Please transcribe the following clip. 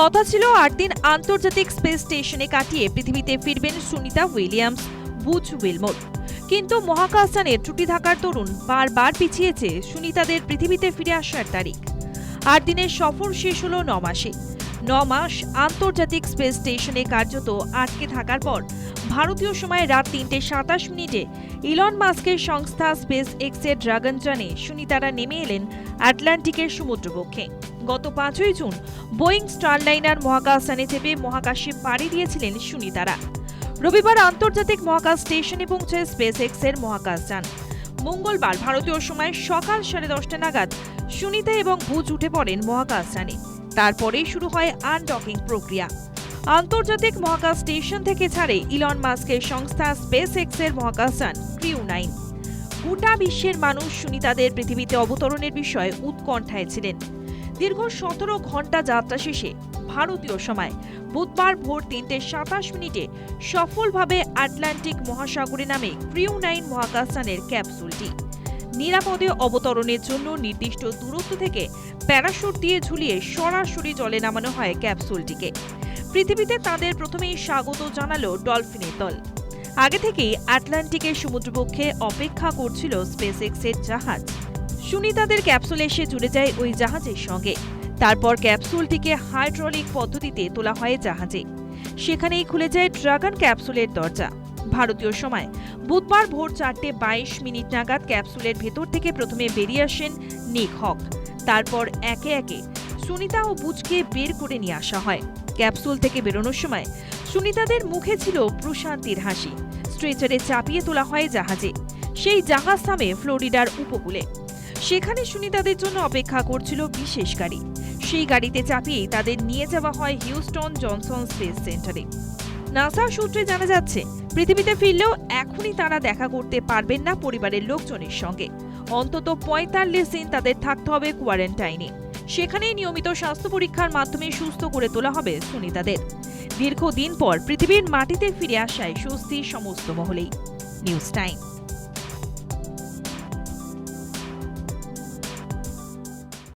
কথা ছিল আট দিন আন্তর্জাতিক স্পেস স্টেশনে কাটিয়ে পৃথিবীতে ফিরবেন সুনিতা উইলিয়ামস বুচ উইলমোর। কিন্তু মহাকাশযানের ত্রুটি থাকার তরুণ বারবার পিছিয়েছে সুনিতাদের পৃথিবীতে ফিরে আসার তারিখ। আট দিনের সফর শেষ হলো ন মাসে। ন মাস আন্তর্জাতিক স্পেস স্টেশনে কার্যত আটকে থাকার পর ভারতীয় সময় রাত তিনটে সাতাশ মিনিটে ইলন মাস্কের সংস্থা স্পেস এক্সের ড্রাগন যানে সুনিতারা নেমে এলেন আটলান্টিকের সমুদ্রবক্ষে গত পাঁচই জুন বোয়িং স্টারলাইনার মহাকাশযানে চেপে মহাকাশে পাড়ি দিয়েছিলেন সুনিতারা। রবিবার আন্তর্জাতিক মহাকাশ স্টেশনে পৌঁছায় স্পেস এক্সের মহাকাশযান মঙ্গলবার ভারতীয় সময় সকাল সাড়ে দশটা নাগাদ সুনিতা এবং ভুজ উঠে পড়েন মহাকাশযানে তারপরেই শুরু হয় আনডকিং প্রক্রিয়া। আন্তর্জাতিক মহাকাশ স্টেশন থেকে ছাড়ে ইলন মাস্কের সংস্থা স্পেস এক্সের মহাকাশযান ক্রিউ নাইন। গোটা বিশ্বের মানুষ সুনিতাদের পৃথিবীতে অবতরণের বিষয়ে উৎকণ্ঠায় ছিলেন। দীর্ঘ সতেরো ঘণ্টা যাত্রা শেষে ভারতীয় সময় বুধবার ভোর তিনটে সাতাশ মিনিটে সফলভাবে আটলান্টিক মহাসাগরে নামে ক্রিউ নাইন মহাকাশযানের ক্যাপসুলটি। নিরাপদে অবতরণের জন্য নির্দিষ্ট দূরত্ব থেকে প্যারাশুট দিয়ে ঝুলিয়ে সরাসরি জলে নামানো হয় ক্যাপসুলটিকে। পৃথিবীতে তাদের প্রথমেই স্বাগত জানালো ডলফিনের দল। আগে থেকেই আটলান্টিকের সমুদ্রপক্ষে অপেক্ষা করছিল স্পেস এক্সের জাহাজ। সুনিতাদের ক্যাপসুল এসে জুড়ে যায় ওই জাহাজের সঙ্গে। তারপর ক্যাপসুলটিকে হাইড্রোলিক পদ্ধতিতে তোলা হয় জাহাজে। সেখানেই খুলে যায় ড্রাগন ক্যাপসুলের দরজা। ভারতীয় সময়, বুধবার ভোর চারটে বাইশ মিনিট নাগাদ ক্যাপসুলের ভেতর থেকে প্রথমে বেরিয়ে আসেন নিক হক। তারপর একে একে সুনিতা ও বুজকে বের করে নিয়ে আসা হয়। ক্যাপসুল থেকে বেরোনোর সময় সুনিতাদের মুখে ছিল প্রশান্তির হাসি। স্ট্রেচারে চাপিয়ে তোলা হয় জাহাজে। সেই জাহাজ থামে ফ্লোরিডার উপকূলে। সেখানে সুনিতাদের জন্য অপেক্ষা করছিল বিশেষ গাড়ি। সেই গাড়িতে চাপিয়ে তাদের নিয়ে যাওয়া হয় হিউস্টন জনসন স্পেস সেন্টারে। নাসা সূত্রে জানা যাচ্ছে, পৃথিবীতে ফিরলেও এখনই তারা দেখা করতে পারবেন না পরিবারের লোকজনের সঙ্গে। অন্তত পঁয়তাল্লিশ দিন তাদের থাকতে হবে কোয়ারেন্টাইনে। সেখানেই নিয়মিত স্বাস্থ্য পরীক্ষার মাধ্যমে সুস্থ করে তোলা হবে সুনিতাদের। দীর্ঘদিন পর পৃথিবীর মাটিতে ফিরে আসায় স্বস্তি সমস্ত মহলেই। News time.